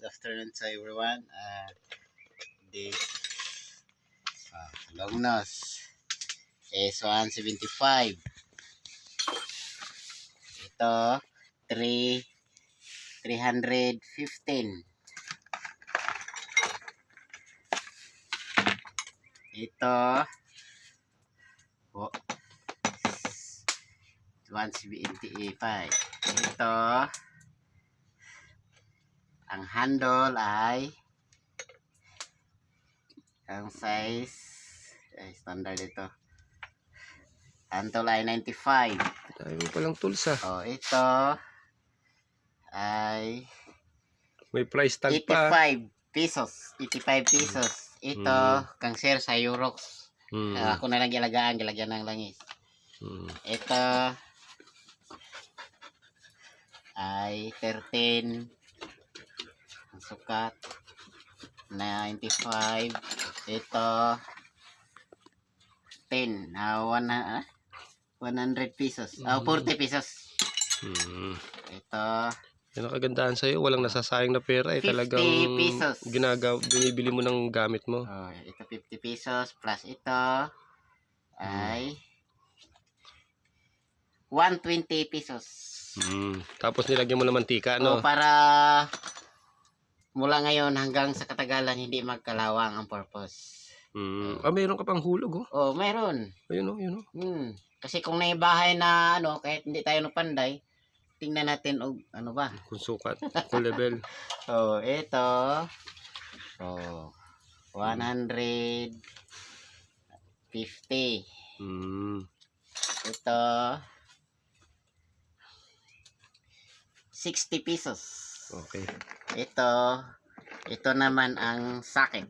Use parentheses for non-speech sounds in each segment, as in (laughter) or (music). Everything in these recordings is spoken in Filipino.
good afternoon sa everyone. Uh, this uh, long nose is 175. Ito 3 315. Ito oh, 175. Ito ang handle ay ang size ay standard ito. Handle ay 95. Dami mo palang tools ah. Oh, ito ay May price tag pa. 85 pesos. 85 pesos. Ito, Mm. kang share sa Eurox. Hmm. Ah, ako na lang gilagaan, gilagyan ng langis. Hmm. Ito ay 13 ang sukat 95 ito 10 ah, one, ah, 100 pesos ah 40 pesos Hmm. ito Yan ang kagandahan sa'yo. Walang nasasayang na pera. Eh. 50 Talagang pesos. ginagaw, binibili mo ng gamit mo. oh, ito 50 pesos plus ito ay 120 pesos Hmm. Tapos nilagyan mo ng mantika, no? para mula ngayon hanggang sa katagalan hindi magkalawang ang purpose. Hmm. Ah, mayroon ka pang hulog, oh. Oh, meron. Ayun, oh, yun, oh. Hmm. Kasi kung naibahay na ano, kahit hindi tayo napanday, tingnan natin og ano ba. Kung sukat, kung level. So, (laughs) ito. Oh, 150. Hmm. Ito 60 pesos. Okay. Ito ito naman ang sakit.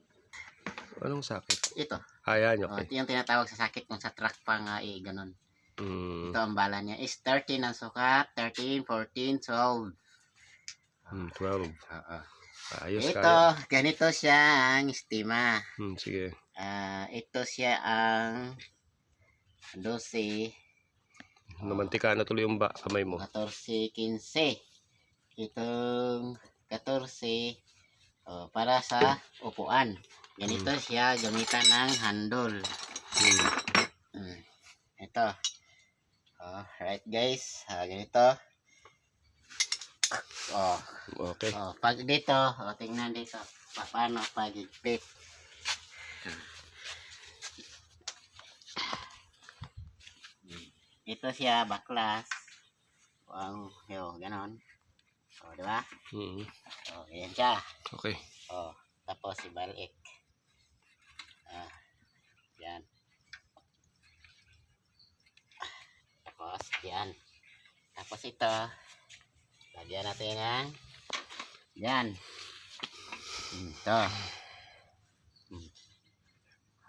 Anong sakit? Ito. Ayan, Oh, okay. ito yung tinatawag sa sakit kung sa truck pa nga eh, ganun. Hmm. Ito ang bala niya is 13 ang sukat, 13, 14, 12. Hmm, 12. Oo. Ayos ito, kaya. ganito siya ang estima. Hmm, sige. Ah, ito siya ang 12, Namantika na tuloy yung ba, kamay mo. 14, 15. Itong 14 oh, para sa upuan. Ganito siya gamitan ng handle. Hmm. Mm. Ito. Oh, right guys, ah, ganito. Oh, Okay. oh, pag dito, oh, tingnan dito. Pa- Paano pagigpit. Ito siya, baklas. Ang, yo, ganon. Oh, di ba? Hmm. Oh, yan siya. Okay. Oh, tapos ibalik. Ah, yan. Tapos, yan. Tapos ito, lagyan natin ng yan. Ito. Hmm.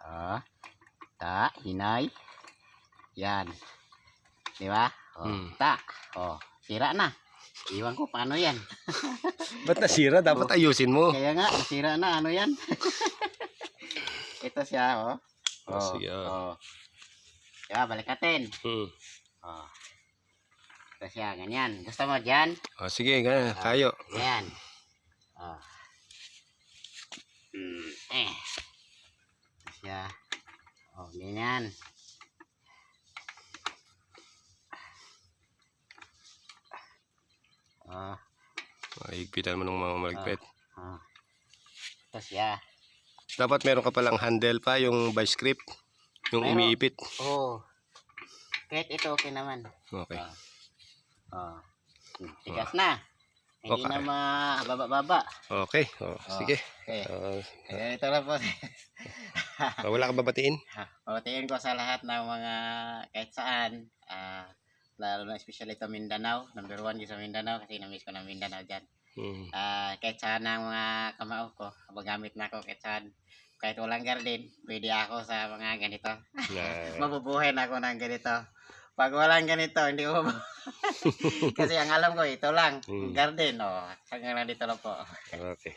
Ah, ta, hinay. Yan. Di ba? Oh, Hmm. ta. Oh, sira na. Iwan ko paano yan. (laughs) Ba't nasira? Dapat ayusin mo. Kaya nga, nasira na. Ano yan? (laughs) Ito siya, oh. Oh, sige, oh. oh. Diba, balik natin. Hmm. Oh. Ito siya, ganyan. Gusto mo dyan? Oh, sige, ganyan. Kayo. Ganyan. Oh. Mm, eh. Ito siya. Oh, ganyan. Oh, Mahigpitan mo ng mga maligpit. oh. Ito siya. Dapat meron ka palang handle pa, yung vice grip. Yung Meron. umiipit. Oh. Kahit ito, okay naman. Okay. Oh. Hmm, Tigas na. Hindi Okay. na mababa-baba. Okay. Oh, sige. Okay. Oh, Eh, ito lang po. oh, wala ka babatiin? Pabatiin ko sa lahat ng mga kahit saan. Ah, lalo na especially ito Mindanao. Number one yung sa Mindanao kasi na-miss ko na Mindanao dyan. Hmm. Ah, kahit saan ang mga kamao ko. Magamit na ako kahit saan. Kahit walang garden, pwede ako sa mga ganito. Na, (laughs) Mabubuhay na ako ng ganito. Pag walang ganito, hindi ko (laughs) Kasi ang alam ko, ito lang. Mm. Garden, oh. Hanggang lang dito lang po. okay.